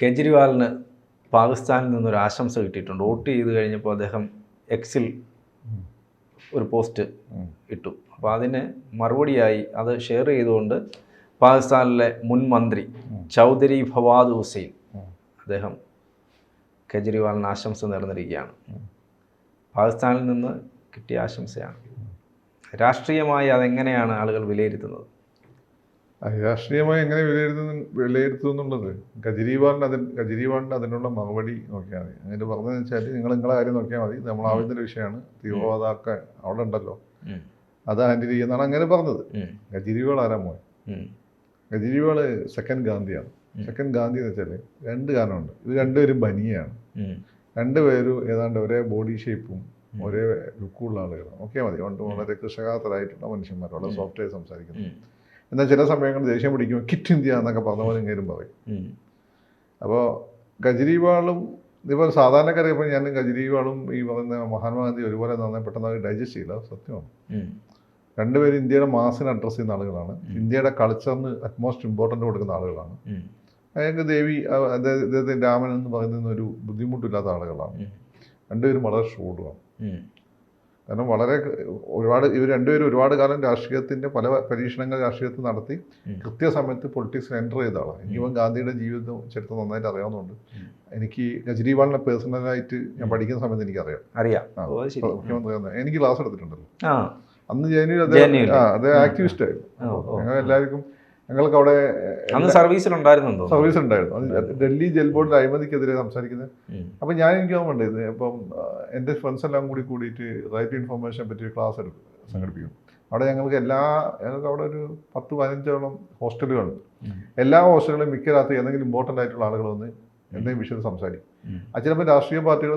കേജ്രിവാളിന് പാകിസ്ഥാനിൽ നിന്നൊരു ആശംസ കിട്ടിയിട്ടുണ്ട്. വോട്ട് ചെയ്ത് കഴിഞ്ഞപ്പോൾ അദ്ദേഹം എക്സിൽ ഒരു പോസ്റ്റ് ഇട്ടു. അപ്പോൾ അതിന് മറുപടിയായി അത് ഷെയർ ചെയ്തുകൊണ്ട് പാകിസ്ഥാനിലെ മുൻ മന്ത്രി ചൗധരി ഫവാദ് ഹുസൈൻ അദ്ദേഹം കേജ്രിവാളിന് ആശംസ നേർന്നിരിക്കുകയാണ്. പാകിസ്ഥാനിൽ നിന്ന് കിട്ടിയ ആശംസയാണ്. രാഷ്ട്രീയമായി അതെങ്ങനെയാണ് ആളുകൾ വിലയിരുത്തുന്നത്? രാഷ്ട്രീയമായി എങ്ങനെ വിലയിരുത്തുന്നു വിലയിരുത്തുന്നുള്ളത് കെജ്രിവാളിന് അതിന് കെജ്രിവാളിന് അതിനുള്ള മറുപടി നോക്കിയാൽ മതി. അങ്ങനെ പറഞ്ഞതെന്ന് വെച്ചാൽ നിങ്ങൾ നിങ്ങളെ കാര്യം നോക്കിയാൽ മതി. നമ്മൾ ആവശ്യത്തിന്റെ വിഷയമാണ്. തീവ്രവാദമൊക്കെ അവിടെ ഉണ്ടല്ലോ. അത് ഹാൻഡിൽ ചെയ്യുന്നതാണ് അങ്ങനെ പറഞ്ഞത്. കെജ്രിവാൾ ആരാ മോൻ. കെജ്രിവാൾ സെക്കൻഡ് ഗാന്ധിയാണ്. സെക്കൻഡ് ഗാന്ധി എന്ന് വെച്ചാൽ രണ്ട് കാരണമുണ്ട്. ഇത് രണ്ടുപേരും ബനിയാണ്. രണ്ടുപേരും ഏതാണ്ട് ഒരേ ബോഡി ഷേപ്പും ഒരേ ലുക്കുള്ള ആളുകളാണ്. ഓക്കെ മതി. വളരെ കൃഷകാത്തരായിട്ടുള്ള മനുഷ്യന്മാർ വളരെ സോഫ്റ്റ്വെയർ സംസാരിക്കുന്നു. ഉം. എന്നാൽ ചില സമയങ്ങളിൽ ദേഷ്യം പിടിക്കുമ്പോൾ കിറ്റ് ഇന്ത്യ എന്നൊക്കെ പറഞ്ഞ പോലെ ഇങ്ങേരും പറയും. അപ്പോൾ ഗജരിവാളും ഇതുപോലെ സാധാരണക്കാരെ ഇപ്പോൾ ഞാൻ ഗജരിവാളും ഈ പറയുന്ന മഹാത്മാഗാന്ധി ഒരുപോലെ നന്നായി പെട്ടെന്ന് ഡൈജസ്റ്റ് ചെയ്യില്ല സത്യമാണ്. രണ്ടുപേരും ഇന്ത്യയുടെ മാസിനെ അഡ്രസ്സ് ചെയ്യുന്ന ആളുകളാണ് ഇന്ത്യയുടെ കൾച്ചറിന് അറ്റ്മോസ്റ്റ് ഇമ്പോർട്ടന്റ് കൊടുക്കുന്ന ആളുകളാണ്. അയാൾക്ക് ദേവി അദ്ദേഹത്തിന്റെ അദ്ദേഹത്തിന് രാമൻ എന്ന് പറയുന്ന ഒരു ബുദ്ധിമുട്ടില്ലാത്ത ആളുകളാണ്. രണ്ടുപേരും വളരെ ഷൂഡുമാണ് ഉം. കാരണം വളരെ ഒരുപാട് ഇവർ രണ്ടുപേരും ഒരുപാട് കാലം രാഷ്ട്രീയത്തിന്റെ പല പരീക്ഷണങ്ങൾ രാഷ്ട്രീയത്തിൽ നടത്തി. കൃത്യസമയത്ത് പൊളിറ്റിക്സിൽ എന്റർ ചെയ്ത ആളാണ് എനിക്കിപ്പം ഗാന്ധിയുടെ ജീവിതം ചരിത്രം നന്നായിട്ട് അറിയാവുന്നതുകൊണ്ട്. എനിക്ക് കെജ്രിവാളിനെ പേഴ്സണലായിട്ട് ഞാൻ പഠിക്കുന്ന സമയത്ത് എനിക്കറിയാം. അറിയാം. മുഖ്യമന്ത്രി എനിക്ക് ക്ലാസ് എടുത്തിട്ടുണ്ടല്ലോ. അന്ന് ജനുവിൽ ജനുവിൽ. അദ്ദേഹം ആ അദ്ദേഹം ആക്ടിവിസ്റ്റ് ആയിരുന്നു. ഞങ്ങൾ എല്ലാവർക്കും ഞങ്ങൾക്ക് അവിടെ അന്ന് സർവീസിലുണ്ടായിരുന്നു സർവീസ് ഉണ്ടായിരുന്നു ഡൽഹി ജയിൽ ബോർഡിന്റെ അഴിമതിക്കെതിരെ സംസാരിക്കുന്നത്. അപ്പൊ ഞാൻ എനിക്ക് ഓർമ്മയുണ്ട് ഇപ്പം ആ, എന്റെ ഫ്രണ്ട്സ് എല്ലാം കൂടി കൂടിയിട്ട് റൈറ്റ് ഇൻഫർമേഷനെ പറ്റി ക്ലാസ് എടുക്കും സംഘടിപ്പിക്കും. അവിടെ ഞങ്ങൾക്ക് എല്ലാ ഞങ്ങൾക്ക് അവിടെ ഒരു പത്ത് പതിനഞ്ചോളം ഹോസ്റ്റലുകളുണ്ട് ഉം. എല്ലാ ഹോസ്റ്റലുകളും മിക്ക രാത്രി എന്തെങ്കിലും ഇമ്പോർട്ടന്റ് ആയിട്ടുള്ള ആളുകൾ വന്ന് എന്തെങ്കിലും വിഷയത്തിൽ സംസാരിക്കും. അത് ചിലപ്പോൾ രാഷ്ട്രീയ പാർട്ടികൾ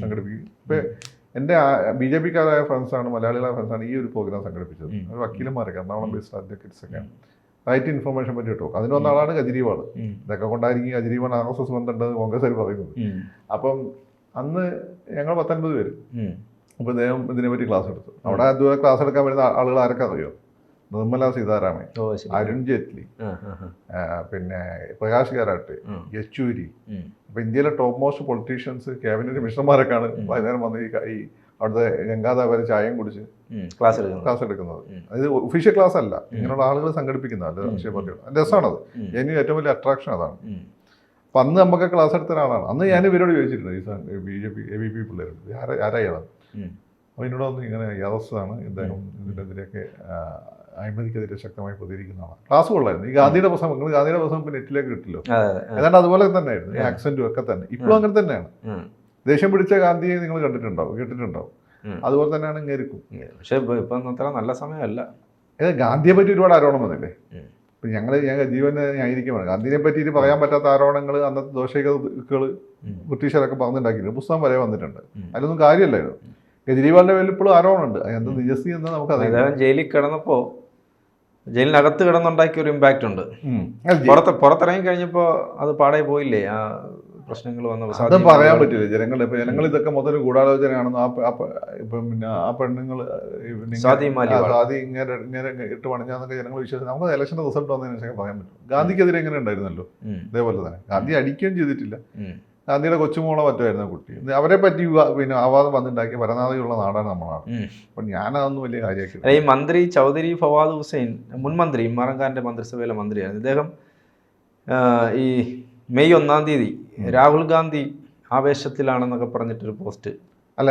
സംഘടിപ്പിക്കും. ഇപ്പം എന്റെ ബി ജെ പിക്കാരായ ഫ്രണ്ട്സാണ് മലയാളികളായ ഫ്രണ്ട്സാണ് ഈ ഒരു പ്രോഗ്രാം സംഘടിപ്പിച്ചത്. ഒരു വക്കീലന്മാരൊക്കെ എറണാകുളം ബേസ്ഡ് അഡ്വക്കേറ്റ്സ് ഒക്കെയാണ്. റൈറ്റ് ഇൻഫർമേഷൻ പറ്റി കിട്ടും അതിന് വന്ന ആളാണ് കെജ്രിവാൾ. ഇതൊക്കെ കൊണ്ടായിരിക്കും കെജ്രിവാൾ ആർ എസ് എസ് ബന്ധമുണ്ടെന്ന് കോൺഗ്രസ് പറയുന്നത്. അപ്പം അന്ന് ഞങ്ങൾ പത്തൊൻപത് പേര്. അപ്പോൾ അദ്ദേഹം ഇതിനെപ്പറ്റി ക്ലാസ് എടുത്തു. അവിടെ അതുപോലെ ക്ലാസ് എടുക്കാൻ വരുന്ന ആളുകൾ ആരൊക്കെ അറിയോ? നിർമ്മല സീതാരാമൻ അരുൺ ജെയ്റ്റ്ലി പിന്നെ പ്രകാശ് കാരാട്ട്. യെച്ചൂരി. അപ്പൊ ഇന്ത്യയിലെ ടോപ്പ് മോസ്റ്റ് പൊളിറ്റീഷ്യൻസ് ക്യാബിനറ്റ് മിഷണർമാരൊക്കെയാണ് വൈകുന്നേരം വന്ന് ഈ അവിടുത്തെ ഗംഗാധാവരെ ചായയും കുടിച്ച് ക്ലാസ് ക്ലാസ് എടുക്കുന്നത്. അത് ഒഫീഷ്യൽ ക്ലാസ് അല്ല. ഇങ്ങനെയുള്ള ആളുകൾ സംഘടിപ്പിക്കുന്നതല്ല രാഷ്ട്രീയ പാർട്ടികൾ. അത് രസമാണത്. എനിക്ക് ഏറ്റവും വലിയ അട്രാക്ഷൻ അതാണ്. അപ്പൊ അന്ന് നമുക്ക് ക്ലാസ് എടുത്ത ഒരാളാണ്. അന്ന് ഞാൻ ഇവരോട് ചോദിച്ചിട്ടുണ്ട് ഈ B J P A B P പിള്ളേരോട് ആരാ ആരായാണ് അപ്പൊ അപ്പോൾ എന്നോട് വന്ന് ഇങ്ങനെ യാദസ്സാണ് ഇദ്ദേഹം ഇതിനെതിരെയൊക്കെ അഴിമതിക്കെതിരെ ശക്തമായി പ്രതികരിക്കുന്നതാണ് ക്ലാസ് കൊള്ളായിരുന്നു. ഈ ഗാന്ധിയുടെ പ്രസംഗം നിങ്ങൾ ഗാന്ധിയുടെ പ്രസംഗം നെറ്റിലേക്ക് കിട്ടില്ലോ. ഏതാണ്ട് അതുപോലെ തന്നെയായിരുന്നു. ഈ ആക്സെന്റും ഒക്കെ തന്നെ. ഇപ്പോഴും അങ്ങനെ തന്നെയാണ്. ദേഷ്യം പിടിച്ച ഗാന്ധിയെ നിങ്ങൾ കണ്ടിട്ടുണ്ടാവും കേട്ടിട്ടുണ്ടാവും. അതുപോലെ തന്നെയാണ് ഇങ്ങേരിക്കും. പക്ഷെ ഇപ്പൊ അത്ര നല്ല സമയമല്ല. ഗാന്ധിയെ പറ്റി ഒരുപാട് ആരോപണം വന്നില്ലേ. ഇപ്പം ഞങ്ങൾ ഞാൻ ജീവന് ഞാനിരിക്കുമ്പോൾ ഗാന്ധിനെ പറ്റിയിട്ട് പറയാൻ പറ്റാത്ത ആരോപണങ്ങൾ അന്നത്തെ ദോഷകൾ ഉം. ബ്രിട്ടീഷുകാരൊക്കെ പറഞ്ഞിട്ടുണ്ടാക്കിയില്ല? പുസ്തകം വരെ വന്നിട്ടുണ്ട്. അതിലൊന്നും കാര്യമല്ലായിരുന്നു. കെജ്രിവാളിന്റെ പേരിൽ ഇപ്പോഴും ആരോപണമുണ്ട്. എന്ത് നിജസ്തി എന്ന് നമുക്കറിയാം അദ്ദേഹം ജയിലിൽ കിടന്നപ്പോ ജയിലിനകത്ത് കിടന്നുണ്ടാക്കിയ ഒരു ഇമ്പാക്റ്റ് ഉണ്ട്. പുറത്ത് പുറത്തിറങ്ങി കഴിഞ്ഞപ്പോ അത് പാടെ പോയില്ലേ? ആ പ്രശ്നങ്ങൾ വന്ന അത് പറയാൻ പറ്റില്ല. ജനങ്ങൾ ഇപ്പൊ ജനങ്ങൾ ഇതൊക്കെ മൊത്തം ഗൂഢാലോചനയാണെന്ന് ആ പിന്നെ ആ പെണ്ണുങ്ങൾ. സ്വാതി ഇങ്ങനെ ഇങ്ങനെ ഇട്ട് പണിഞ്ഞാന്നൊക്കെ ജനങ്ങൾ വിശ്വസിച്ചു നമുക്ക് ഇലക്ഷന്റെ റിസൾട്ട് വന്നതിന് ശേഷം പറയാൻ പറ്റും. ഗാന്ധിക്കെതിരെ എങ്ങനെ ഉണ്ടായിരുന്നല്ലോ. ഇതേപോലെ തന്നെ. ഗാന്ധി അടിക്കുകയും ചെയ്തിട്ടില്ല. ഗാന്ധിയുടെ കൊച്ചുമോളെ പറ്റുമായിരുന്ന കുട്ടി. അവരെ പറ്റി പിന്നെ ആവാദം വന്നിട്ടുണ്ടാക്കിയ പരനാഥിയുള്ള നാടാണ് നമ്മളാണ്. അപ്പൊ ഞാനതൊന്നും വലിയ കാര്യമാക്കി ഈ മന്ത്രി ചൗധരി ഫവാദ് ഹുസൈൻ മുൻമന്ത്രി ഇമ്രാൻഖാന്റെ മന്ത്രിസഭയിലെ മന്ത്രിയായിരുന്നു. ഇദ്ദേഹം ഈ മെയ് ഒന്നാം തീയതി രാഹുൽ ഗാന്ധി ആവേശത്തിലാണെന്നൊക്കെ പറഞ്ഞിട്ടൊരു പോസ്റ്റ്. അല്ല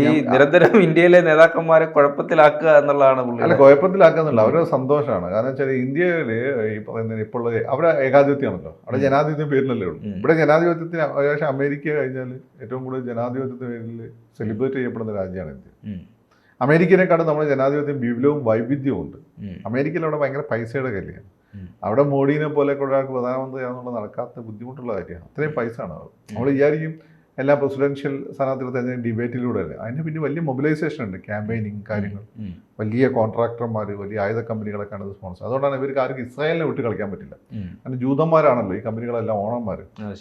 ഈ നിരന്തരം ഇന്ത്യയിലെ നേതാക്കന്മാരെ കുഴപ്പത്തിലാക്കുക എന്നുള്ളതാണ് അല്ല കുഴപ്പത്തിലാക്കുക എന്നുള്ള അവരുടെ സന്തോഷമാണ്. കാരണം വെച്ചാൽ ഇന്ത്യയിൽ ഈ പറയുന്ന ഇപ്പോൾ ഉള്ള അവിടെ ഏകാധിപത്യമാണല്ലോ. അവിടെ ജനാധിപത്യം പേരിലല്ലേ ഉള്ളൂ. ഇവിടെ ജനാധിപത്യത്തിന് പക്ഷേ അമേരിക്ക കഴിഞ്ഞാൽ ഏറ്റവും കൂടുതൽ ജനാധിപത്യത്തിന് പേരിൽ സെലിബ്രേറ്റ് ചെയ്യപ്പെടുന്ന രാജ്യമാണ് ഇന്ത്യ. ഉം. നമ്മുടെ ജനാധിപത്യം വിപുലവും വൈവിധ്യവും ഉണ്ട്. അമേരിക്കയിൽ അവിടെ ഭയങ്കര പൈസയുടെ കല്യാണ് അവിടെ മോഡീനെ പോലെ ഒരാൾക്ക് പ്രധാനമന്ത്രിയാണെന്നുള്ള നടക്കാത്ത ബുദ്ധിമുട്ടുള്ള കാര്യമാണ്. അത്രയും പൈസ ആണ് നമ്മൾ വിചാരിക്കും എല്ലാ പ്രസിഡൻഷ്യൽ സ്ഥാനാർത്ഥികൾ തന്നെ ഡിബേറ്റിലൂടെ അല്ലേ? അതിന് പിന്നെ വലിയ മൊബിലൈസേഷൻ ഉണ്ട്. ക്യാമ്പയിനിങ് കാര്യങ്ങൾ. വലിയ കോൺട്രാക്ടർമാർ വലിയ ആയുധ കമ്പനികളൊക്കെയാണ് സ്പോൺസർ അതുകൊണ്ടാണ് ഇവർക്ക് ആർക്കും ഇസ്രായേലിനെ വിട്ട് കളിക്കാൻ പറ്റില്ല. അതിന് കാരണം ജൂതന്മാരാണല്ലോ ഈ കമ്പനികളെല്ലാം ഓണർമാർ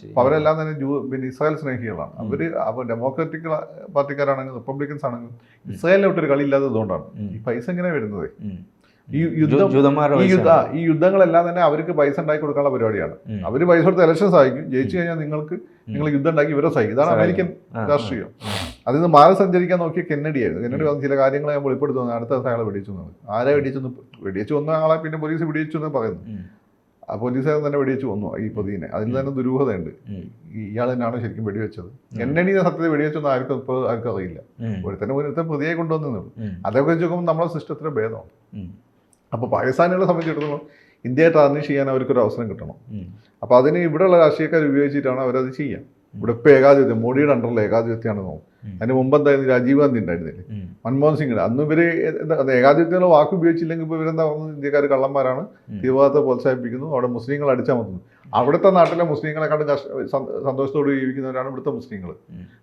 അപ്പോൾ അവരെല്ലാം തന്നെ ജൂ പിന്നെ ഇസ്രായേൽ സ്നേഹികളാണ്. അവർ അപ്പോൾ ഡെമോക്രാറ്റിക് പാർട്ടിക്കാരാണെങ്കിലും റിപ്പബ്ലിക്കൻസ് ആണെങ്കിലും ഇസ്രായേലിനെ വിട്ടൊരു കളി ഇല്ലാത്തതുകൊണ്ടാണ് ഈ പൈസ എങ്ങനെ വരുന്നത്. ഈ യുദ്ധം ഈ യുദ്ധ പൈസയാണ്. ഈ യുദ്ധങ്ങളെല്ലാം തന്നെ അവർക്ക് പൈസ ഉണ്ടാക്കി കൊടുക്കാനുള്ള പരിപാടിയാണ്. അവർ പൈസ കൊടുത്ത് ഇലക്ഷൻ സഹായിക്കും ജയിച്ചു കഴിഞ്ഞാൽ നിങ്ങൾക്ക് നിങ്ങൾ യുദ്ധം ഉണ്ടാക്കി ഇവരെ സഹായിക്കും ഇതാണ് അമേരിക്കൻ രാഷ്ട്രീയം. അതിൽ നിന്ന് മാറി സഞ്ചരിക്കാൻ നോക്കിയ കെന്നഡി ആയിരുന്നു. കെന്നഡി വന്ന് ചില കാര്യങ്ങൾ ഞാൻ വെളിപ്പെടുത്തുന്നു അടുത്ത ദിവസം അയാളെ വെടിച്ചു എന്നത് ആരെ വെടിച്ചു വെടിച്ചു വന്ന ആളെ പിന്നെ പോലീസ് വെടിച്ചു എന്ന് പറയുന്നു. ആ പോലീസുകാരൻ തന്നെ വെടിവെച്ച് വന്നു. ഈ പ്രതിനെ അതിൽ തന്നെ ദുരൂഹതയുണ്ട്. ഇയാൾ തന്നെയാണ് ശരിക്കും വെടിവെച്ചത്. കെന്നഡി സത്യത്തിൽ വെടിവെച്ചൊന്നും ആർക്കും ഇപ്പോൾ ആർക്കും അറിയില്ല. ഒരുത്തന്നെ ഒരുത്തൻ പ്രതിയെ കൊണ്ടുവന്നു അതൊക്കെ വെച്ച് നോക്കുമ്പോൾ നമ്മളെ സിസ്റ്റത്തിലെ ഭേദമാണ്. അപ്പോൾ പാകിസ്ഥാനികളെ സംബന്ധിച്ചിടത്തോളം ഇന്ത്യയെ ടാർണിഷ് ചെയ്യാൻ അവർക്കൊരു അവസരം കിട്ടണം. അപ്പോൾ അതിന് ഇവിടെയുള്ള രാഷ്ട്രീയക്കാർ ഉപയോഗിച്ചിട്ടാണ് അവരത് ചെയ്യുക ഇവിടെ ഇപ്പോൾ ഏകാധിപത്യം മോഡിയുടെ അണ്ടറിൽ ഏകാധിപത്യമാണ് നോക്കും ഉം. അതിന് മുമ്പ് എന്തായിരുന്നു? രാജീവ് ഗാന്ധി ഉണ്ടായിരുന്നില്ലേ? മൻമോഹൻ സിംഗ്. അന്ന് ഇവർ എന്താ ഏകാധിപത്യമുള്ള വാക്ക് ഉപയോഗിച്ചില്ലെങ്കിൽ ഇപ്പോൾ ഇവരെന്താ പറഞ്ഞത്? ഇന്ത്യക്കാർ കള്ളന്മാരാണ്. തീവ്രവാദത്തെ പ്രോത്സാഹിപ്പിക്കുന്നു. അവിടെ മുസ്ലിങ്ങൾ അടിച്ചമർത്തുന്നു അവിടുത്തെ നാട്ടിലെ മുസ്ലിങ്ങളെക്കാളും സന്തോഷത്തോടെ ജീവിക്കുന്നവരാണ് ഇവിടുത്തെ മുസ്ലിങ്ങൾ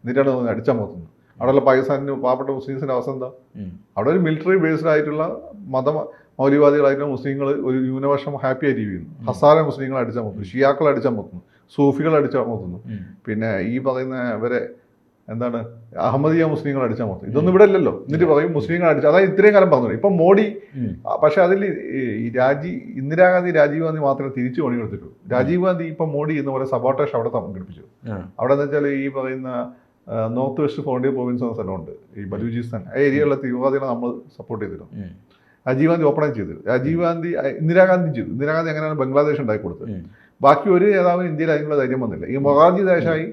എന്നിട്ടാണ് അടിച്ചമർത്തുന്നത് അവിടെയുള്ള പാകിസ്ഥാനിന് പാവപ്പെട്ട മുസ്ലിംസിന്റെ അവസ്ഥ എന്താ? അവിടെ ഒരു മിലിറ്ററി ബേസ്ഡ് ആയിട്ടുള്ള മത മൗലികവാദികളായിട്ടുള്ള മുസ്ലിങ്ങൾ ഒരു ന്യൂനപക്ഷം ഹാപ്പി ആയിട്ട് ജീവിക്കുന്നു. ഹസാര മുസ്ലിങ്ങൾ അടിച്ചമർത്തുന്നു ഷിയാക്കൾ അടിച്ചമർത്തുന്നു സൂഫികൾ അടിച്ചമർത്തുന്നു പിന്നെ ഈ പറയുന്ന ഇവരെ എന്താണ്? അഹമ്മദിയ മുസ്ലിങ്ങൾ അടിച്ചമർത്തുന്നു ഇതൊന്നും ഇവിടെ ഇല്ലല്ലോ. എന്നിട്ട് പറയും മുസ്ലിങ്ങൾ അടിച്ച അതായത് ഇത്രയും കാലം പറഞ്ഞു ഇപ്പം മോഡി പക്ഷേ അതിൽ ഈ രാജി ഇന്ദിരാഗാന്ധി രാജീവ് ഗാന്ധി മാത്രമേ തിരിച്ചു പണിയെടുത്തിട്ടുള്ളൂ. രാജീവ് ഗാന്ധി ഇപ്പം മോഡി എന്ന് പറയുന്ന സബോട്ടേഷ് അവിടെ സംഘടിപ്പിച്ചു. അവിടെ എന്ന് വെച്ചാൽ ഈ പറയുന്ന നോർത്ത് വെസ്റ്റ് ഫോണ്ടിയ പ്രോവിൻസ് എന്ന സ്ഥലമുണ്ട്. ഈ ബലൂചിസ്ഥാൻ ആ ഏരിയയിലുള്ള തീവ്രവാദികളെ നമ്മൾ സപ്പോർട്ട് ചെയ്തിരുന്നു. രാജീവ് ഗാന്ധി ഓപ്പണായി ചെയ്തു രാജീവ് ഗാന്ധി ഇന്ദിരാഗാന്ധി ചെയ്തു. ഇന്ദിരാഗാന്ധി എങ്ങനെയാണ് ബംഗ്ലാദേശ് ഉണ്ടാക്കി കൊടുത്തത്? ബാക്കി ഒരു നേതാവിന് ഇന്ത്യയിൽ അതിനുള്ള ധൈര്യം വന്നില്ല. ഈ മൊറാർജി ദേശായി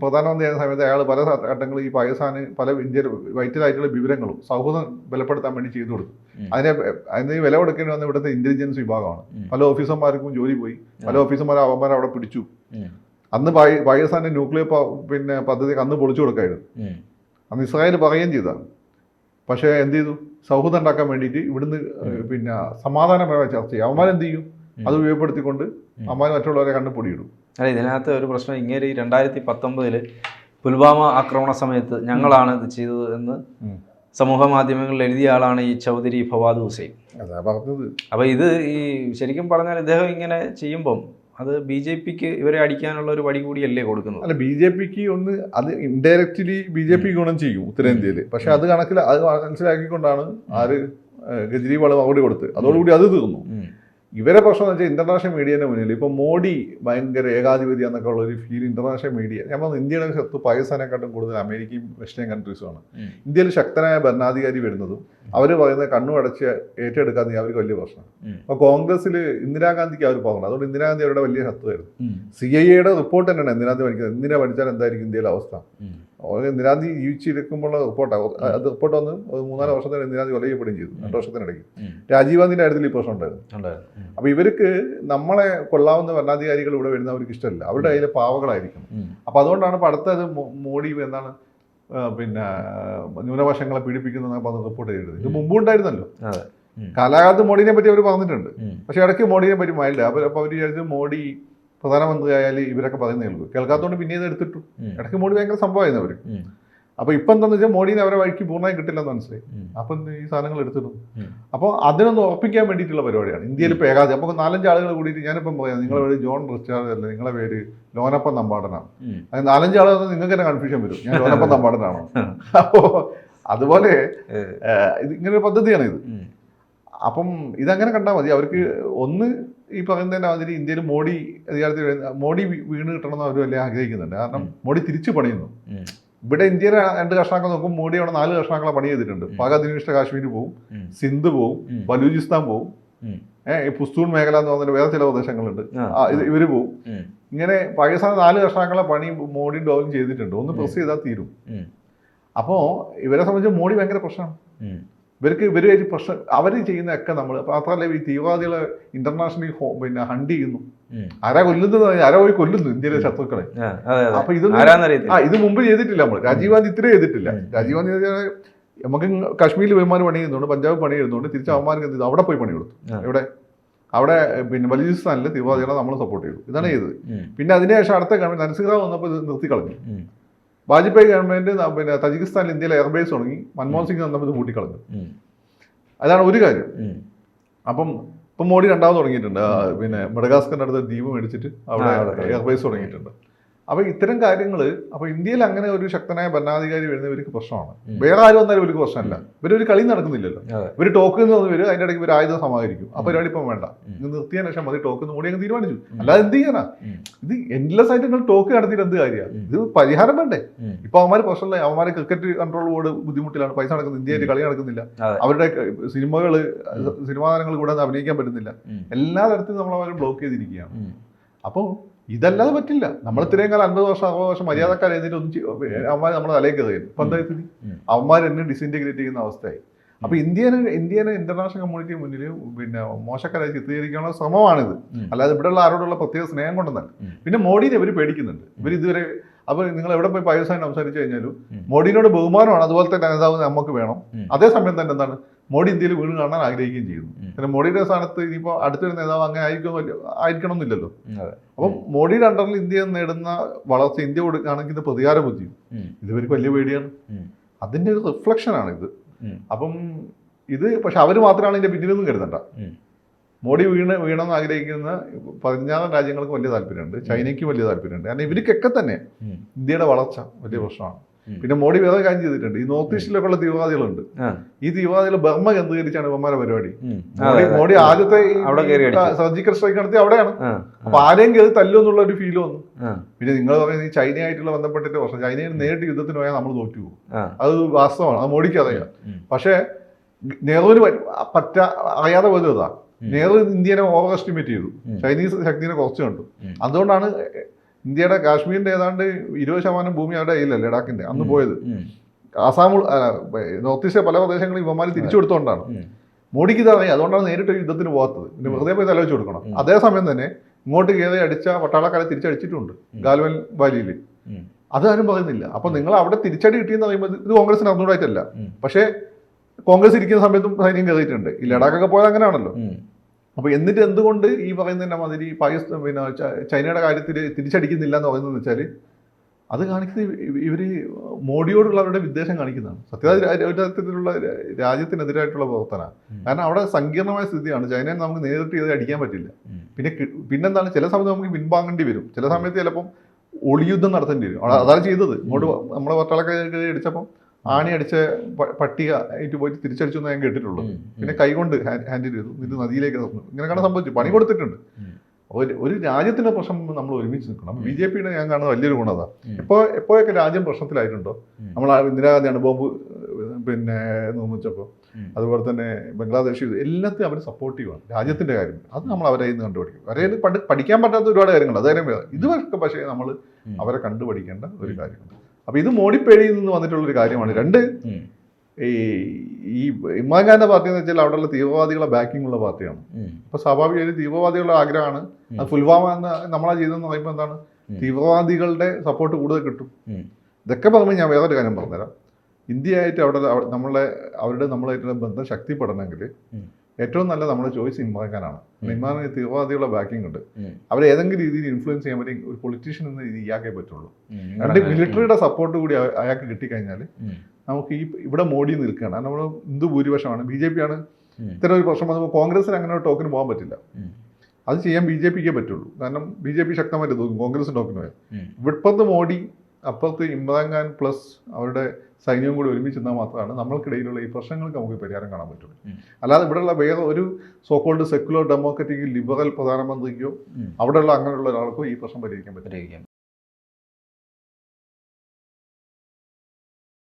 പ്രധാനമന്ത്രി ആയ പ്രധാനമന്ത്രിയായ സമയത്ത് അയാൾ പല ഘട്ടങ്ങളിൽ ഈ പാകിസ്ഥാന് പല ഇന്ത്യയിൽ വൈറ്റലായിട്ടുള്ള വിവരങ്ങളും സൗഹൃദം ബലപ്പെടുത്താൻ വേണ്ടി ചെയ്തു കൊടുത്തു. അതിനെ അതിന് വില കൊടുക്കേണ്ടി വന്ന ഇവിടുത്തെ ഇന്റലിജൻസ് വിഭാഗമാണ്. പല ഓഫീസർമാർക്കും ജോലി പോയി. പല ഓഫീസർമാരെ അവന്മാരെ അവിടെ പിടിച്ചു. അന്ന് പാകി- പാകിസ്ഥാന്റെ ന്യൂക്ലിയർ പിന്നെ പദ്ധതി അന്ന് പൊളിച്ചു കൊടുക്കായിരുന്നു. അന്ന് ഇസ്രായേൽ പറയുകയും ചെയ്തതാണ് പക്ഷേ എന്ത് ചെയ്തു? സൗഹൃദം ഉണ്ടാക്കാൻ വേണ്ടിയിട്ട് ഇവിടുന്ന് പിന്നെ സമാധാനപരമായ ചർച്ച ചെയ്യും അവന്മാർ എന്ത് ചെയ്യും? അത് ഉപയോഗപ്പെടുത്തിക്കൊണ്ട് അവന്മാർ മറ്റുള്ളവരെ കണ്ണ് പൊടിയിടും. അല്ല ഇതിനകത്ത് ഒരു പ്രശ്നം ഇങ്ങനെ ഈ രണ്ടായിരത്തി പത്തൊമ്പതിൽ പുൽവാമ ആക്രമണ സമയത്ത് ഞങ്ങളാണ് ഇത് ചെയ്തത് എന്ന് സമൂഹ മാധ്യമങ്ങളിൽ എഴുതിയ ആളാണ് ഈ ചൗധരി ഫവാദ് ഹുസൈൻ. അതാ പറഞ്ഞത്. അപ്പോൾ ഇത് ഈ ശരിക്കും പറഞ്ഞാൽ ഇദ്ദേഹം ഇങ്ങനെ ചെയ്യുമ്പം അത് ബി ജെ പിക്ക് ഇവരെ അടിക്കാനുള്ള ഒരു വടി കൂടിയല്ലേ കൊടുക്കുന്നത്? അല്ല ബി ജെ പിക്ക് ഒന്ന് അത് ഇൻഡയറക്റ്റ്ലി ബി ജെ പി ഗുണം ചെയ്യും ഉത്തരേന്ത്യയിൽ പക്ഷെ അത് കണക്കിൽ അത് മനസ്സിലാക്കിക്കൊണ്ടാണ് ആര് കെജ്രിവാൾ മറുപടി കൊടുത്ത്. അതോടുകൂടി അത് തീർന്നു. ഇവരെ പ്രശ്നം എന്ന് വെച്ചാൽ ഇന്റർനാഷണൽ മീഡിയന്റെ മുന്നിൽ ഇപ്പൊ മോഡി ഭയങ്കര ഏകാധിപതി എന്നൊക്കെ ഉള്ള ഒരു ഫീൽ ഇന്റർനാഷണൽ മീഡിയ ഞാൻ പറഞ്ഞു ഇന്ത്യയുടെ ശത്രു പാകിസ്ഥാനെക്കാട്ടും കൂടുതൽ അമേരിക്കയും വെസ്റ്റേൺ കൺട്രീസുമാണ് ആണ്. ഇന്ത്യയിൽ ശക്തനായ ഭരണാധികാരി വരുന്നതും അവർ പറയുന്ന കണ്ണു അടച്ച് ഏറ്റെടുക്കാതെ അവർക്ക് വലിയ പ്രശ്നം. അപ്പോൾ അപ്പൊ കോൺഗ്രസിൽ ഇന്ദിരാഗാന്ധിക്ക് അവർ പോകണം അതുകൊണ്ട് ഇന്ദിരാഗാന്ധി അവരുടെ വലിയ ശത്രുവായിരുന്നു. സി ഐ എയുടെ റിപ്പോർട്ട് തന്നെയാണ് ഇന്ദിരാഗാന്ധി പഠിക്കുന്നത്? ഇന്ദിരാ പഠിച്ചാൽ എന്തായിരിക്കും ഇന്ത്യയിലെ അവസ്ഥ? നിരാന്തി ഇന്ദിരാഗാന്ധി ജീവിച്ചിരിക്കുമ്പോഴുള്ള റിപ്പോർട്ടാണ് അത് റിപ്പോർട്ട് വന്ന് മൂന്നാൽ വർഷത്തിന് നിരാന്തി കൊല ചെയ്യപ്പെടുകയും ചെയ്തു രണ്ട് വർഷത്തിനിടയ്ക്ക്. രാജീവ് ഗാന്ധിയുടെ കാര്യത്തിൽ ഈ പ്രശ്നം ഉണ്ടായിരുന്നു. ഉണ്ടായിരുന്നു. ഉം. അപ്പൊ ഇവർക്ക് നമ്മളെ കൊള്ളാവുന്ന ഭരണാധികാരികൾ ഇവിടെ വരുന്ന അവർക്ക് ഇഷ്ടമല്ല. അവരുടെ കയ്യിലെ പാവകളായിരിക്കും അപ്പോൾ അപ്പൊ അതുകൊണ്ടാണ് ഇപ്പൊ അടുത്തത് മോഡി എന്താണ് പിന്നെ ന്യൂനപക്ഷങ്ങളെ പീഡിപ്പിക്കുന്ന പറഞ്ഞ് റിപ്പോർട്ട് ചെയ്തത്. ഇത് മുമ്പ് ഉണ്ടായിരുന്നല്ലോ. കാലാകാലത്ത് മോഡിനെ പറ്റി അവർ പറഞ്ഞിട്ടുണ്ട്. പക്ഷേ ഇടയ്ക്ക് മോഡിനെ പറ്റി മൈൽഡ്. അപ്പോൾ അപ്പൊ അവർ വിചാരിച്ചു മോഡി പ്രധാനമന്ത്രി ആയാലും ഇവരൊക്കെ പറയുന്നത് ഉള്ളൂ. കേൾക്കാത്തതുകൊണ്ട് പിന്നെ ഇത് എടുത്തിട്ടു. ഇടയ്ക്ക് മോഡി ഭയങ്കര സംഭവമായിരുന്നു അവർ. അപ്പൊ ഇപ്പൊ എന്താന്ന് വെച്ചാൽ മോഡിനെ അവരെ വഴിക്ക് പൂർണമായി കിട്ടില്ലെന്ന് മനസ്സിലായി. അപ്പൊ ഈ സാധനങ്ങൾ എടുത്തിടും. അപ്പൊ അപ്പോൾ അതിനൊന്ന് ഉറപ്പിക്കാൻ വേണ്ടിയിട്ടുള്ള പരിപാടിയാണ്. ഇന്ത്യയിൽ ഇപ്പോൾ ഏകാദശി. അപ്പോൾ നാലഞ്ച് ആളുകൾ കൂടിയിട്ട് ഞാനിപ്പം പറയാം. നിങ്ങളെ പേര് ജോൺ റിച്ചാർഡ് അല്ല? നിങ്ങളെ പേര് ലോനപ്പൻ നമ്പാടനാണ്. അത് നാലഞ്ച് ആളുകൾ നിങ്ങൾക്ക് തന്നെ കൺഫ്യൂഷൻ വരും. ഞാൻ ലോനപ്പൻ നമ്പാടനാണോ? അപ്പോൾ അതുപോലെ ഇത് ഇങ്ങനെ ഒരു പദ്ധതിയാണ് ഇത്. അപ്പം ഇതങ്ങനെ കണ്ടാൽ മതി. അവർക്ക് ഒന്ന് ഈ പറയുന്നതിന്റെ മാതിരി ഇന്ത്യയിൽ മോഡി അധികാരത്തിൽ മോഡി വീണ് കിട്ടണമെന്ന് അവർ വലിയ ആഗ്രഹിക്കുന്നുണ്ട്. കാരണം മോഡി തിരിച്ചു പണിയുന്നു. ഇവിടെ ഇന്ത്യയിൽ രണ്ട് കഷ്ണാക്കൾ നോക്കും മോഡി അവിടെ നാല് കഷ്ണാക്കളെ പണി ചെയ്തിട്ടുണ്ട്. പാക് അധിനിഷ്ഠ കാശ്മീർ പോവും ഉം. സിന്ധ് പോവും ഉം. ബലൂചിസ്ഥാൻ പോവും ഏഹ് ഈ പുസ്തൂൺ മേഖല എന്ന് പറഞ്ഞിട്ട് വേറെ ചില പ്രദേശങ്ങളുണ്ട്. ഇവർ ആ, ഇവർ പോവും. ഉം. ഇങ്ങനെ പാകിസ്ഥാൻ നാല് കഷ്ണാക്കളെ പണി മോഡി ഡോവും ചെയ്തിട്ടുണ്ട്. ഒന്ന് പ്രസ് ചെയ്താൽ തീരും. അപ്പോൾ ഇവരെ സംബന്ധിച്ച് മോഡി ഭയങ്കര പ്രശ്നമാണ്. ഇവർക്ക് ഇവർ ഒരു പ്രശ്നം അവർ ചെയ്യുന്നതൊക്കെ നമ്മൾ മാത്രമല്ല ഈ തീവ്രവാദികളെ ഇന്റർനാഷണലി പിന്നെ ഹണ്ട് ചെയ്യുന്നു. ആരാ കൊല്ലുന്നത്? ആരാ പോയി കൊല്ലുന്നു ഇന്ത്യയിലെ ശത്രുക്കളെ? അപ്പൊ ഇത് ആ ഇത് മുമ്പ് ചെയ്തിട്ടില്ല നമ്മൾ രാജീവ് ഗാന്ധി ഇത്രയും ചെയ്തിട്ടില്ല. രാജീവ് ഗാന്ധി നമുക്ക് കാശ്മീരിൽ വിമാനം പണി ചെയ്യുന്നുണ്ട് പഞ്ചാബ് പണി ചെയ്യുന്നുണ്ട് തിരിച്ച് അവന്മാർക്ക് എന്ത് ചെയ്തു? അവിടെ പോയി പണി കൊടുത്തു. എവിടെ? ഇവിടെ അവിടെ പിന്നെ ബലൂചിസ്ഥാനിലെ തീവ്രവാദികളെ നമ്മൾ സപ്പോർട്ട് ചെയ്തു. ഇതാണ് ചെയ്തത്. പിന്നെ അതിനുശേഷം അടുത്ത ഗവൺമെന്റ് നരസിംഹറാവ് വന്നപ്പോൾ ഇത് നിർത്തിക്കളഞ്ഞു. വാജ്പേയി ഗവൺമെന്റ് പിന്നെ തജിക്കിസ്ഥാനിൽ ഇന്ത്യയിലെ എയർബേസ് തുടങ്ങി. മൻമോഹൻ സിംഗ് വന്നപ്പോൾ ഇത് കൂട്ടിക്കളഞ്ഞു. അതാണ് ഒരു കാര്യം. അപ്പം ഇപ്പം മോഡി രണ്ടാമത് തുടങ്ങിയിട്ടുണ്ട്. പിന്നെ മെഡഗാസ്കറിന്റെ അടുത്ത് ദ്വീപ് മേടിച്ചിട്ട് അവിടെ. എയർബേസ് തുടങ്ങിയിട്ടുണ്ട്. അപ്പൊ ഇത്തരം കാര്യങ്ങൾ അപ്പൊ ഇന്ത്യയിൽ അങ്ങനെ ഒരു ശക്തനായ ഭരണാധികാരി വരുന്ന ഇവർക്ക് പ്രശ്നമാണ്. വേറെ ആരും വന്നാലും ഇവർക്ക് പ്രശ്നമല്ല. ഇവരൊരു കളി നടക്കുന്നില്ലല്ലോ. ഇവർ ടോക്കിൽ നിന്ന് വന്ന് വരും അതിന്റെ ഇടയ്ക്ക് ഇവർ ആയുധം സമാഹരിക്കും. ആ പരിപാടി ഇപ്പം വേണ്ട. ഇത് നിർത്തിയ ശേഷം മതി ടോക്ക് മോഡി അങ്ങ് തീരുമാനിച്ചു. അല്ലാതെ എന്ത് ചെയ്യാനാ? ഇത് എൻഡ്ലെസ് ആയിട്ട് നിങ്ങൾ ടോക്ക് നടത്തിയിട്ട് എന്ത് കാര്യമാണ് ഇത് പരിഹാരം വേണ്ടേ. ഇപ്പൊ അവന്മാർ പ്രശ്നമില്ല. അവന്മാരെ ക്രിക്കറ്റ് കൺട്രോൾ ബോർഡ് ബുദ്ധിമുട്ടിലാണ്. പൈസ നടക്കുന്നത് ഇന്ത്യയിൽ കളി നടക്കുന്നില്ല. അവരുടെ സിനിമകൾ സിനിമാ താരങ്ങൾ കൂടെ അഭിനയിക്കാൻ പറ്റുന്നില്ല. എല്ലാ തരത്തിലും നമ്മൾ അവർ ബ്ലോക്ക് ചെയ്തിരിക്കുകയാണ് അപ്പോൾ ഇതല്ലാതെ പറ്റില്ല. നമ്മൾ ഇത്രയും കാലം അൻപത് വർഷം അറുപത് വർഷം മര്യാദക്കാർ എഴുതിയിട്ട് ഒന്നും അവന്മാർ നമ്മുടെ തലയിൽ കയറിയിരുന്നു അപ്പം എന്താ സ്ഥിതി. അവന്മാർ എന്നെ ഡിസിന്റിഗ്രേറ്റ് ചെയ്യുന്ന അവസ്ഥയായി. അപ്പൊ ഇന്ത്യനെ ഇന്ത്യനെ ഇന്റർനാഷണൽ കമ്മ്യൂണിറ്റി മുന്നിൽ പിന്നെ മോശക്കാരായി ചിത്രീകരിക്കാനുള്ള ശ്രമമാണിത്. അല്ലാതെ ഇവിടെയുള്ള ആരോടുള്ള പ്രത്യേക സ്നേഹം കൊണ്ടൊന്നല്ല. പിന്നെ മോഡിനെ ഇവർ പേടിക്കുന്നുണ്ട്. ഇവർ ഇതുവരെ അപ്പൊ നിങ്ങൾ എവിടെ പോയി പാകിസ്ഥാൻ സംസാരിച്ചു കഴിഞ്ഞാലും. മോഡിനോട് ബഹുമാനമാണ്. അതുപോലെ തന്നെ നേതാവ് നമുക്ക് വേണം. അതേസമയം തന്നെ എന്താണ്? മോഡി ഇന്ത്യയിൽ വീണ്ടും കാണാൻ ആഗ്രഹിക്കുകയും ചെയ്യുന്നു. പിന്നെ മോഡിയുടെ സ്ഥാനത്ത് ഇനിയിപ്പോൾ അടുത്തൊരു നേതാവ് അങ്ങനെ ആയിരിക്കും ആയിരിക്കണമെന്നില്ലല്ലോ. അപ്പം മോഡിയുടെ അണ്ടറിൽ ഇന്ത്യ നേടുന്ന വളർച്ച ഇന്ത്യ കൊടുക്കുകയാണെങ്കിൽ പ്രതികാര ബുദ്ധിയും. ഇതുവരെ വലിയ പേടിയാണ്. അതിന്റെ അതിന്റെ ഒരു റിഫ്ലക്ഷനാണ് ഇത്. അപ്പം ഇത് പക്ഷെ അവർ മാത്രമാണ് ഇതിന്റെ പിന്നിലൊന്നും കരുതണ്ട. മോഡി വീണ് വീണമെന്ന് ആഗ്രഹിക്കുന്ന പതിനാറ് രാജ്യങ്ങൾക്ക് വലിയ താല്പര്യമുണ്ട്. ചൈനയ്ക്ക് വലിയ താല്പര്യമുണ്ട്. കാരണം ഇവർക്കൊക്കെ തന്നെ ഇന്ത്യയുടെ വളർച്ച വലിയ പ്രശ്നമാണ്. പിന്നെ മോഡി വേറെ കാര്യം ചെയ്തിട്ടുണ്ട്. ഈ നോർത്ത് ഈസ്റ്റിലൊക്കെ ഉള്ള തീവ്രവാദികളുണ്ട്. ഈ തീവ്രവാദികൾ ബർമ്മ കേന്ദ്രീകരിച്ചാണ് ഇവന്മാരെ പരിപാടി. മോഡി ആദ്യത്തെ. സർജിക്കൽ സ്ട്രൈക്ക് നടത്തി അവിടെയാണ്. അപ്പൊ ആരെയും കയറി തല്ലോ എന്നുള്ള ഒരു ഫീൽ വന്നു പിന്നെ നിങ്ങൾ പറയുന്നത് ഈ ചൈനയായിട്ടുള്ള ബന്ധപ്പെട്ടിട്ട് പ്രശ്നം. ചൈനയിൽ നേരിട്ട് യുദ്ധത്തിന് പോയാൽ നമ്മൾ തോറ്റു പോകും. അത് വാസ്തവമാണ്. അത് മോഡിക്ക് അറിയാം. പക്ഷേ നെഹ്റുവിന് പറ്റ- പറ്റാ അറിയാതെ പോലും ഇതാ. നെഹ്റു ഇന്ത്യനെ ഓവർ എസ്റ്റിമേറ്റ് ചെയ്തു ചൈനീസ് ശക്തിനെ കുറച്ച് കണ്ടു അതുകൊണ്ടാണ് ഇന്ത്യയുടെ കാശ്മീരിന്റെ ഏതാണ്ട് ഇരുപത് ശതമാനം ഭൂമി അവരുടെ കയ്യിലല്ല ലഡാക്കിന്റെ അന്ന് പോയത്. ആസാം നോർത്ത് ഈസ്റ്റ് പല പ്രദേശങ്ങളും ഇവന്മാർ തിരിച്ചു കൊടുത്തോണ്ടാണ് മോഡിക്ക് ഇത് അറിയാം അതുകൊണ്ടാണ് നേരിട്ട് യുദ്ധത്തിന് പോകാത്തത്. പിന്നെ വെറുതെ പോയി തലവെച്ച് കൊടുക്കണം. അതേസമയം തന്നെ ഇങ്ങോട്ട് കയറി അടിച്ച പട്ടാളക്കാരെ തിരിച്ചടിച്ചിട്ടുണ്ട് ഗാൽവൽ ഗാൽവൻ വാലിയിൽ. അതാരും പറയുന്നില്ല. അപ്പൊ നിങ്ങൾ അവിടെ തിരിച്ചടി കിട്ടിയെന്ന് പറയുമ്പോൾ ഇത് കോൺഗ്രസിന് അറിഞ്ഞൂടായിട്ടല്ല പക്ഷേ കോൺഗ്രസ് ഇരിക്കുന്ന സമയത്തും സൈന്യം കയറിയിട്ടുണ്ട്. ഈ ലഡാക്കൊക്കെ പോയത് അങ്ങനെയാണല്ലോ. ഉം. അപ്പൊ എന്നിട്ട് എന്തുകൊണ്ട് ഈ പറയുന്നതിന്റെ മാതിരി പാകിസ്ഥാൻ പിന്നെ ചൈനയുടെ കാര്യത്തിൽ തിരിച്ചടിക്കുന്നില്ല എന്ന് പറയുന്നത് വെച്ചാൽ അത് കാണിക്കുന്നത് ഇവർ മോഡിയോടുള്ള അവരുടെ വിദ്വേഷം കാണിക്കുന്നതാണ്. സത്യത രാജ്യത്തിനെതിരായിട്ടുള്ള പ്രവർത്തന കാരണം അവിടെ സങ്കീർണമായ സ്ഥിതിയാണ്. ചൈനയെ നമുക്ക് നേരിട്ട് ചെയ്ത് അടിക്കാൻ പറ്റില്ല. പിന്നെ പിന്നെന്താണ്? ചില സമയത്ത് നമുക്ക് പിൻവാങ്ങേണ്ടി വരും. ചില സമയത്ത് ചിലപ്പം ഒളിയുദ്ധം നടത്തേണ്ടി വരും. അതാണ് ചെയ്തത്. ഇങ്ങോട്ട് നമ്മുടെ പട്ടാളക്കാരെ അടിച്ചപ്പം ആണി അടിച്ച പട്ടിക ആയിട്ട് പോയിട്ട് തിരിച്ചടിച്ചു എന്ന് ഞാൻ കേട്ടിട്ടുള്ളൂ. പിന്നെ കൈകൊണ്ട് ഹാൻഡിൽ ചെയ്തു. എന്നിട്ട് നദിയിലേക്ക് തന്നു. കാണാൻ സംഭവിച്ചു. പണി കൊടുത്തിട്ടുണ്ട്. ഒരു ഒരു രാജ്യത്തിന്റെ പ്രശ്നം നമ്മൾ ഒരുമിച്ച് നിൽക്കണം. ബി ജെ പിയുടെ ഞാൻ കാണുന്ന വലിയൊരു ഗുണത. ഇപ്പോൾ എപ്പോഴൊക്കെ രാജ്യം പ്രശ്നത്തിലായിട്ടുണ്ടോ? നമ്മൾ ഇന്ദിരാഗാന്ധിയാണ് ബോംബ് പിന്നെ നിർമ്മിച്ചപ്പോൾ അതുപോലെ തന്നെ ബംഗ്ലാദേശ് ഇത് എല്ലാത്തിനും അവർ സപ്പോർട്ടീവാണ് രാജ്യത്തിന്റെ കാര്യം. അത് നമ്മൾ അവരെ ഇന്ന് കണ്ടുപിടിക്കും. അവരെ പഠിക്കാൻ പറ്റാത്ത ഒരുപാട് കാര്യങ്ങൾ അതായത് ഇത് പക്ഷേ നമ്മൾ അവരെ കണ്ടുപഠിക്കേണ്ട ഒരു കാര്യമുണ്ട്. അപ്പൊ ഇത് മോഡിപ്പേഴിയിൽ നിന്ന് വന്നിട്ടുള്ള ഒരു കാര്യമാണ് രണ്ട്. ഈ ഈ ഇമ്മാൻഖാന്റെ പാർട്ടി എന്ന് വെച്ചാൽ അവിടെയുള്ള തീവ്രവാദികളെ ബാക്കിംഗ് ഉള്ള പാർട്ടിയാണ്. അപ്പൊ സ്വാഭാവികമായും തീവ്രവാദികളുടെ ആഗ്രഹമാണ് അത് പുൽവാമ എന്ന് നമ്മളാ ചെയ്തെന്ന് പറയുമ്പോൾ എന്താണ് തീവ്രവാദികളുടെ സപ്പോർട്ട് കൂടുതൽ കിട്ടും. ഇതൊക്കെ പറഞ്ഞു ഞാൻ വേറൊരു കാര്യം പറഞ്ഞുതരാം ഇന്ത്യയായിട്ട് അവിടെ അവ- നമ്മളെ അവരുടെ നമ്മളായിട്ടുള്ള ബന്ധം ശക്തിപ്പെടണമെങ്കിൽ. ഏറ്റവും നല്ല നമ്മുടെ ചോയ്സ് ഇമ്രാൻഖാനാണ്. ഇമ്രാൻ തീവ്രവാദികളുടെ ബാക്കിംഗ് ഉണ്ട്. അവരെ ഏതെങ്കിലും രീതിയിൽ ഇൻഫ്ലുവൻസ് ചെയ്യാൻ പറ്റി ഒരു പൊളിറ്റീഷ്യൻ എന്ന രീതി ഇയാക്കേ പറ്റുള്ളൂ. രണ്ട് മിലിറ്ററിയുടെ സപ്പോർട്ട് കൂടി അയാൾക്ക് കിട്ടിക്കഴിഞ്ഞാൽ. നമുക്ക് ഈ ഇവിടെ മോഡി നിൽക്കുകയാണ്. നമ്മൾ ഹിന്ദു ഭൂരിപക്ഷമാണ്. ബി ജെ പി ആണ്. ഇത്തരം ഒരു പ്രശ്നം വന്നപ്പോൾ കോൺഗ്രസിന് അങ്ങനെ ഒരു ടോക്കിന് പോകാൻ പറ്റില്ല. അത് ചെയ്യാൻ ബി ജെ പിക്കേ പറ്റുള്ളൂ. കാരണം ബി ജെ പി ശക്തമായിട്ട് തോന്നും. കോൺഗ്രസ് ടോക്കിന് പോയാൽ. ഇവിടെ ഇവിടുത്തെ മോഡി അപ്പുറത്ത് ഇമ്രാൻ ഖാൻ പ്ലസ് അവരുടെ സൈന്യവും കൂടി ഒരുമിച്ച് നിന്നാൽ മാത്രമാണ് നമ്മൾക്കിടയിലുള്ള ഈ പ്രശ്നങ്ങൾക്ക് നമുക്ക് പരിഹാരം കാണാൻ പറ്റുള്ളൂ. അല്ലാതെ ഇവിടെയുള്ള വേറെ ഒരു so called secular democratic liberal പ്രധാനമന്ത്രിക്കോ. അവിടെയുള്ള അങ്ങനെയുള്ള ഒരാൾക്കോ ഈ പ്രശ്നം പരിഹരിക്കാൻ പറ്റില്ല. പരിഹരിക്കാൻ